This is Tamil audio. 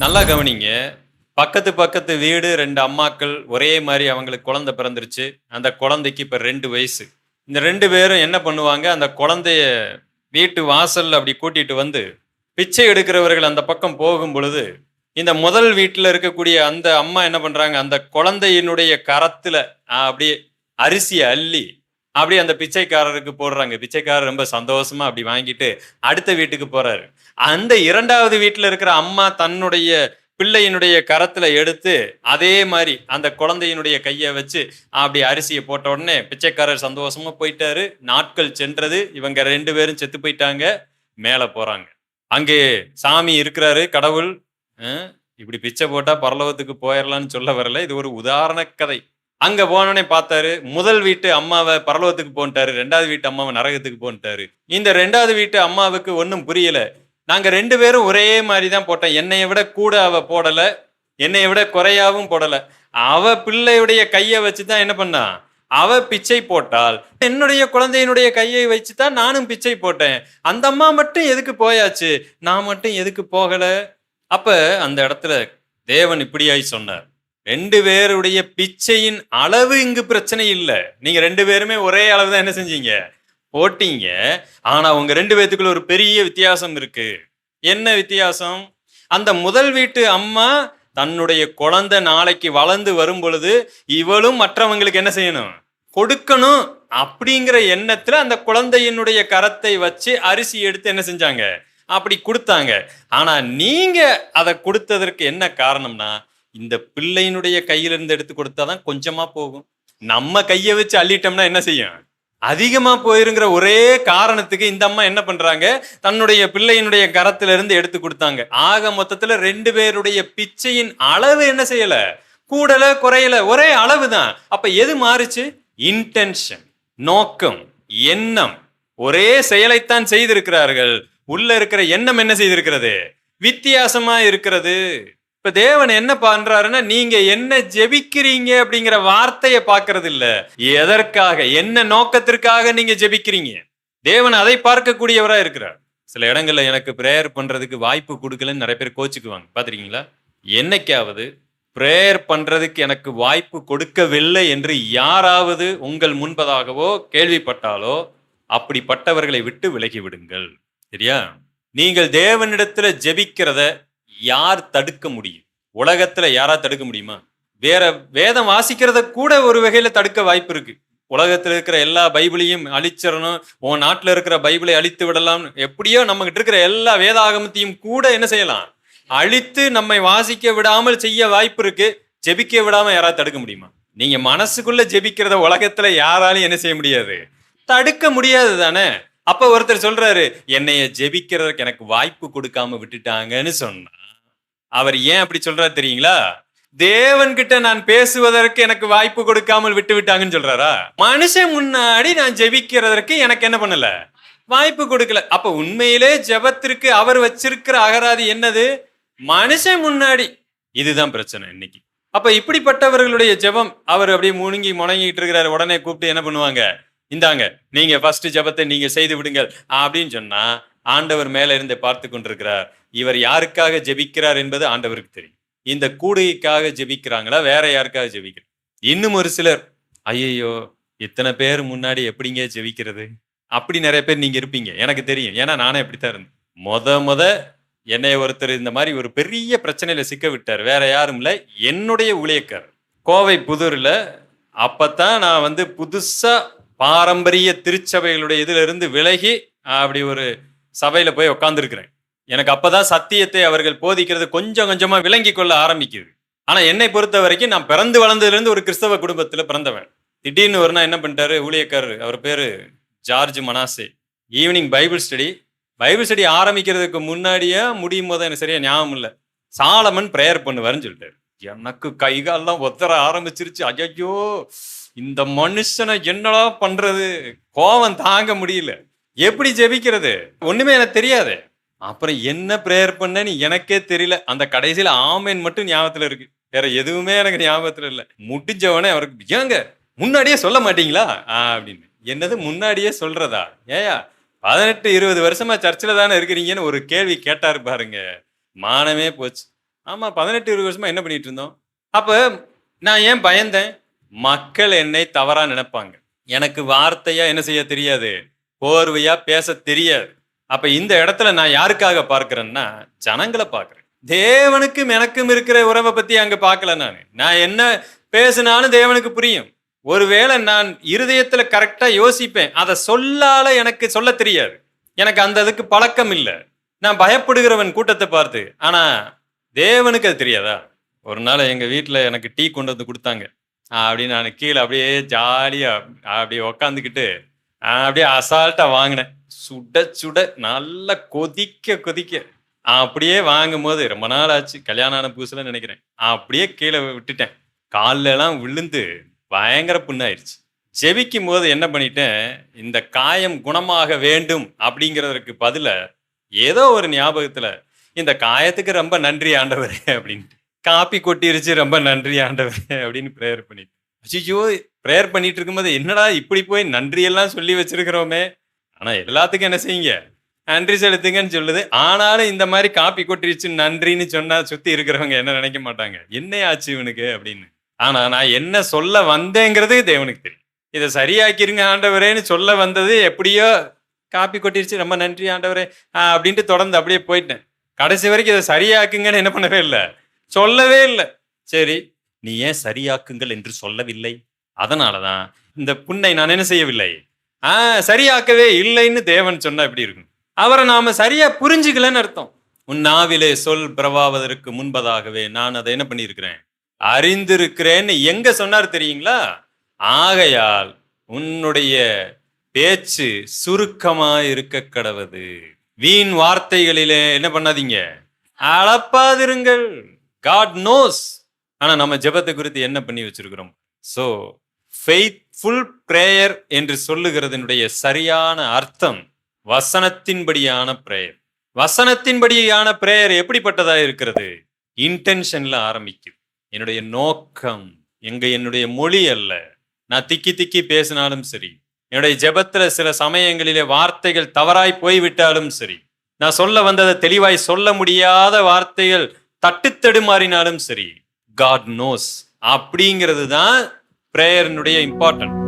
நல்லா கவனிங்க. பக்கத்து பக்கத்து வீடு ரெண்டு அம்மாக்கள் ஒரே மாதிரி அவங்களுக்கு குழந்தை பிறந்துருச்சு. அந்த குழந்தைக்கு இப்போ ரெண்டு வயசு. இந்த ரெண்டு பேரும் என்ன பண்ணுவாங்க? அந்த குழந்தைய வீட்டு வாசல் அப்படி கூட்டிட்டு வந்து பிச்சை எடுக்கிறவர்கள் அந்த பக்கம் போகும் பொழுது இந்த முதல் வீட்டில் இருக்கக்கூடிய அந்த அம்மா என்ன பண்ணுறாங்க அந்த குழந்தையினுடைய கரத்தில் அப்படியே அரிசியை அள்ளி அப்படியே அந்த பிச்சைக்காரருக்கு போடுறாங்க. பிச்சைக்காரர் ரொம்ப சந்தோஷமா அப்படி வாங்கிட்டு அடுத்த வீட்டுக்கு போறாரு. அந்த இரண்டாவது வீட்டில் இருக்கிற அம்மா தன்னுடைய பிள்ளையினுடைய கரத்துல எடுத்து அதே மாதிரி அந்த குழந்தையினுடைய கையை வச்சு அப்படி அரிசியை போட்ட உடனே பிச்சைக்காரர் சந்தோஷமா போயிட்டாரு. நாட்கள் சென்றது. இவங்க ரெண்டு பேரும் செத்து போயிட்டாங்க. மேல போறாங்க. அங்கே சாமி இருக்கிறாரு. கடவுள் இப்படி பிச்சை போட்டா பரலோகத்துக்கு போயிடலாம்னு சொல்ல வரல. இது ஒரு உதாரண கதை. அங்க போனோடனே பார்த்தாரு முதல் வீட்டு அம்மாவை பரலோகத்துக்கு போன்ட்டாரு ரெண்டாவது வீட்டு அம்மாவை நரகத்துக்கு போன்ட்டாரு. இந்த ரெண்டாவது வீட்டு அம்மாவுக்கு ஒன்றும் புரியல. நாங்க ரெண்டு பேரும் ஒரே மாதிரி தான் போட்டோம். என்னைய விட கூட அவ போடல என்னைய விட குறையாவும் போடல. அவ பிள்ளையுடைய கையை வச்சு தான் என்ன பண்ணா? அவ பிச்சை போட்டால் என்னுடைய குழந்தையினுடைய கையை வச்சு தான் நானும் பிச்சை போட்டேன். அந்த அம்மா மட்டும் எதுக்கு போயாச்சு? நான் மட்டும் எதுக்கு போகல? அப்ப அந்த இடத்துல தேவன் இப்படியாய் சொன்னார். ரெண்டு பேருடைய பிச்சையின் அளவு இங்கு பிரச்சனை இல்லை. நீங்க ரெண்டு பேருமே ஒரே அளவு தான் என்ன செஞ்சீங்க? போட்டீங்க. ஆனா உங்க ரெண்டு பேத்துக்குள்ள ஒரு பெரிய வித்தியாசம் இருக்கு. என்ன வித்தியாசம்? அந்த முதல் வீட்டு அம்மா தன்னுடைய குழந்தை நாளைக்கு வளர்ந்து வரும் பொழுது இவளும் மற்றவங்களுக்கு என்ன செய்யணும்? கொடுக்கணும். அப்படிங்கிற எண்ணத்துல அந்த குழந்தையினுடைய கரத்தை வச்சு அரிசி எடுத்து என்ன செஞ்சாங்க? அப்படி கொடுத்தாங்க. ஆனா நீங்க அதை கொடுத்ததற்கு என்ன காரணம்னா இந்த பிள்ளையினுடைய கையிலிருந்து எடுத்து கொடுத்தாதான் கொஞ்சமா போகும். நம்ம கையை வச்சு அள்ளிட்டோம்னா என்ன செய்யும்? அதிகமா போயிருங்கிற ஒரே காரணத்துக்கு இந்த அம்மா என்ன பண்றாங்க? தன்னுடைய பிள்ளையினுடைய கரத்துல இருந்து எடுத்து கொடுத்தாங்க. ஆக மொத்தத்துல ரெண்டு பேருடைய பிச்சையின் அளவு என்ன செய்யல? கூடல குறையல ஒரே அளவு தான் அப்ப எது மாறுச்சு? இன்டென்ஷன் நோக்கம் எண்ணம். ஒரே செயலைத்தான் செய்திருக்கிறார்கள். உள்ள இருக்கிற எண்ணம் என்ன செய்திருக்கிறது? வித்தியாசமா இருக்கிறது. இப்ப தேவன் என்ன பண்றாருன்னா நீங்க என்ன ஜெபிக்கிறீங்க அப்படிங்கிற வார்த்தையை பார்க்கறது இல்ல எதற்காக என்ன நோக்கத்திற்காக நீங்க ஜெபிக்கிறீங்க? தேவன் அதை பார்க்கக்கூடியவரா இருக்கிறார். சில இடங்கள்ல எனக்கு பிரேயர் பண்றதுக்கு வாய்ப்பு கொடுக்கலன்னு நிறைய பேர் கோச்சுக்குவாங்க. பாத்திருக்கீங்களா என்னைக்காவது பிரேயர் பண்றதுக்கு எனக்கு வாய்ப்பு கொடுக்கவில்லை என்று யாராவது உங்கள் முன்பதாகவோ கேள்விப்பட்டாலோ அப்படிப்பட்டவர்களை விட்டு விலகி விடுங்கள். சரியா? நீங்கள் தேவனிடத்துல ஜெபிக்கிறத யார் தடுக்க முடியும்? உலகத்துல யாரா தடுக்க முடியுமா? வேற வேதம் வாசிக்கிறத கூட ஒரு வகையில தடுக்க வாய்ப்பு இருக்கு. உலகத்துல இருக்கிற எல்லா பைபிளையும் அழிச்சிடணும். உன் நாட்டுல இருக்கிற பைபிளை அழித்து விடலாம் எப்படியோ நம்ம கிட்ட இருக்கிற எல்லா வேதாகமத்தையும் கூட என்ன செய்யலாம்? அழித்து நம்மை வாசிக்க விடாமல் செய்ய வாய்ப்பு இருக்கு. ஜெபிக்க விடாம யாராவது தடுக்க முடியுமா? நீங்க மனசுக்குள்ள ஜெபிக்கிறத உலகத்துல யாராலையும் என்ன செய்ய முடியாது. தடுக்க முடியாது தானே? அப்ப ஒருத்தர் சொல்றாரு என்னைய ஜெபிக்கிறதுக்கு எனக்கு வாய்ப்பு கொடுக்காம விட்டுட்டாங்கன்னு சொன்னா அவர் ஏன் அப்படி சொல்றாரு தெரியுங்களா? தேவன்கிட்ட நான் பேசுவதற்கு எனக்கு வாய்ப்பு கொடுக்காமல் விட்டு விட்டாங்கன்னு சொல்றாரா? மனுஷன் முன்னாடி நான் ஜெபிக்கிறதற்கு எனக்கு என்ன பண்ணல? வாய்ப்பு கொடுக்கல. அப்ப உண்மையிலே ஜெபத்திற்கு அவர் வச்சிருக்கிற அகராதி என்னது? மனுஷன் முன்னாடி. இதுதான் பிரச்சனை இன்னைக்கு. அப்ப இப்படிப்பட்டவர்களுடைய ஜெபம் அவர் அப்படியே முணுங்கி முணங்கிட்டு இருக்கிறாரு. உடனே கூப்பிட்டு என்ன பண்ணுவாங்க? இந்தாங்க நீங்க ஃபர்ஸ்ட் ஜெபத்தை நீங்க செய்து விடுங்கள். அப்படின்னு சொன்னா ஆண்டவர் மேல இருந்து பார்த்து கொண்டிருக்கிறார். இவர் யாருக்காக ஜெபிக்கிறார் என்பது ஆண்டவருக்கு தெரியும். இந்த கூடைக்காக ஜெபிக்கிறாங்களா? வேற யாருக்காக ஜெபிக்கிறார் இன்னும் ஒரு சிலர் ஐயையோ இத்தனை பேர் முன்னாடி எப்படிங்க ஜெபிக்கிறது? அப்படி நிறைய பேர் நீங்க இருப்பீங்க. எனக்கு தெரியும். ஏன்னா நானே இப்படித்தான் இருந்தேன். மொத மொத என்னை ஒருத்தர் இந்த மாதிரி ஒரு பெரிய பிரச்சனையில சிக்க விட்டார். வேற யாரும் இல்லை. என்னுடைய ஊழியக்கார் கோவை புதூர்ல அப்பத்தான் நான் வந்து புதுசா பாரம்பரிய திருச்சபைகளுடைய இதுல இருந்து விலகி அப்படி ஒரு சபையில் போய் உட்காந்துருக்கிறேன் எனக்கு அப்பதான் சத்தியத்தை அவர்கள் போதிக்கிறது கொஞ்சம் கொஞ்சமாக விளங்கி கொள்ள ஆரம்பிக்குது. ஆனால் என்னை பொறுத்த வரைக்கும் நான் பிறந்து வளர்ந்ததுலேருந்து ஒரு கிறிஸ்தவ குடும்பத்தில் பிறந்தவன். திடீர்னு ஒரு என்ன பண்ணிட்டாரு ஊழியக்காரர் அவர் பேர் George Manasseh. Evening Bible study. Bible study ஆரம்பிக்கிறதுக்கு முன்னாடியே முடியும் போது எனக்கு சரியா ஞாபகம் இல்லை. சாலமன் ப்ரேயர் பண்ணுவாருன்னு சொல்லிட்டாரு. எனக்கு கைகாலெல்லாம் ஒத்தர ஆரம்பிச்சிருச்சு. ஐயோ இந்த மனுஷனை என்னடா பண்றது? கோவம் தாங்க முடியல. எப்படி ஜெபிக்கிறது? ஒண்ணுமே எனக்கு தெரியாது. அப்புறம் என்ன ப்ரேயர் பண்ணேன்னு எனக்கே தெரியல. அந்த கடைசியில ஆமேன் மட்டும் ஞாபகத்துல இருக்கு. வேற எதுவுமே எனக்கு ஞாபகத்துல இல்ல. முடிஞ்சவனே அவருக்கு ஏங்க முன்னாடியே சொல்ல மாட்டீங்களா? அப்படின்னு. என்னது முன்னாடியே சொல்றதா? ஏயா பதினெட்டு இருபது வருஷமா சர்ச்சில் தானே இருக்கிறீங்கன்னு ஒரு கேள்வி கேட்டாரு பாருங்க. மானமே போச்சு. ஆமா பதினெட்டு இருபது வருஷமா என்ன பண்ணிட்டு இருந்தோம்? அப்ப நான் ஏன் பயந்தேன்? மக்கள் என்னை தவறா நினைப்பாங்க. எனக்கு வார்த்தையா என்ன செய்ய தெரியாது? போர்வையாக பேச தெரியாது. அப்போ இந்த இடத்துல நான் யாருக்காக பார்க்குறேன்னா ஜனங்களை பார்க்குறேன். தேவனுக்கும் எனக்கும் இருக்கிற உறவை பற்றி அங்கே பார்க்கல நான். நான் என்ன பேசினாலும் தேவனுக்கு புரியும். ஒருவேளை நான் இருதயத்தில் கரெக்டாக யோசிப்பேன். அதை சொல்லால எனக்கு சொல்ல தெரியாது. எனக்கு அந்த அதுக்கு பழக்கம் இல்லை. நான் பயப்படுகிறவன் கூட்டத்தை பார்த்து. ஆனால் தேவனுக்கு அது தெரியாதா? ஒரு நாள் எங்கள் வீட்டில் எனக்கு டீ கொண்டு வந்து கொடுத்தாங்க. அப்படின்னு நான் கீழே அப்படியே ஜாலியாக அப்படியே உக்காந்துக்கிட்டு அப்படியே அசால்ட்டா வாங்கினேன். சுட சுட நல்லா கொதிக்க கொதிக்க. அப்படியே வாங்கும் போது ரொம்ப நாள் ஆச்சு. கல்யாணம் ஆன புதுசுல நினைக்கிறேன். அப்படியே கீழே விட்டுட்டேன். கால்ல எல்லாம் விழுந்து பயங்கர புண்ணாயிருச்சு. ஜெபிக்கும் போது என்ன பண்ணிட்டேன்? இந்த காயம் குணமாக வேண்டும் அப்படிங்கிறதுக்கு பதில ஏதோ ஒரு ஞாபகத்துல இந்த காயத்துக்கு ரொம்ப நன்றி ஆண்டவர் அப்படின்ட்டு. காப்பி கொட்டிருச்சு ரொம்ப நன்றி ஆண்டவர் அப்படின்னு ப்ரேயர் பண்ணிட்டு அச்சிச்சோ ப்ரேயர் பண்ணிட்டு இருக்கும்போது என்னடா இப்படி போய் நன்றியெல்லாம் சொல்லி வச்சிருக்கிறோமே? ஆனால் எல்லாத்துக்கும் என்ன செய்யுங்க? நன்றி செலுத்துங்கன்னு சொல்லுது. ஆனாலும் இந்த மாதிரி காப்பி கொட்டிருச்சு நன்றின்னு சொன்னா சுத்தி இருக்கிறவங்க என்ன நினைக்க மாட்டாங்க? என்ன ஆச்சு இவனுக்கு? அப்படின்னு. ஆனா நான் என்ன சொல்ல வந்தேங்கிறது தேவனுக்கு தெரியும். இதை சரியாக்கிருங்க ஆண்டவரேன்னு சொல்ல வந்தது எப்படியோ காப்பி கொட்டிருச்சு ரொம்ப நன்றி ஆண்டவரே அப்படின்ட்டு தொடர்ந்து அப்படியே போயிட்டேன். கடைசி வரைக்கும் இதை சரியாக்குங்கன்னு என்ன பண்ணவே இல்லை. சொல்லவே இல்லை. சரி நீ ஏன் சரியாக்குங்கள் என்று சொல்லவில்லை? அதனாலதான் இந்த புண்ணை நான் என்ன செய்யவில்லை? ஆ சரியாக்கவே இல்லைன்னு தேவன் சொன்னா எப்படி இருக்கும்? அவரை நாம சரியா புரிஞ்சுக்கலன்னு அர்த்தம். உன் நாவிலே சொல் பிரவாவதற்கு முன்பதாகவே நான் அதை என்ன பண்ணியிருக்கிறேன்? அறிந்திருக்கிறேன்னு எங்க சொன்னார் தெரியுங்களா? ஆகையால் உன்னுடைய பேச்சு சுருக்கமா இருக்க கடவுது. வீண் வார்த்தைகளிலே என்ன பண்ணாதீங்க? அளப்பாதிருங்கள். காட் நோஸ் ஆனா நம்ம ஜெபத்தை குறித்து என்ன பண்ணி வச்சிருக்கிறோம்? ஸோ ஃபெய்த்ஃபுல் பிரேயர் என்று சொல்லுகிறதனுடைய சரியான அர்த்தம் வசனத்தின்படியான பிரேயர் வசனத்தின்படியான பிரேயர் எப்படிப்பட்டதா இருக்கிறது? இன்டென்ஷன்ல ஆரம்பிக்கும். என்னுடைய நோக்கம் எங்க என்னுடைய மொழி அல்ல. நான் திக்கி திக்கி பேசினாலும் சரி என்னுடைய ஜெபத்துல சில சமயங்களிலே வார்த்தைகள் தவறாய் போய்விட்டாலும் சரி நான் சொல்ல வந்ததை தெளிவாய் சொல்ல முடியாத வார்த்தைகள் தட்டுத்தடுமாறினாலும் சரி காட் நோஸ் அப்படிங்கிறது தான் பிரேயர்னுடைய இம்பார்ட்டன்ட்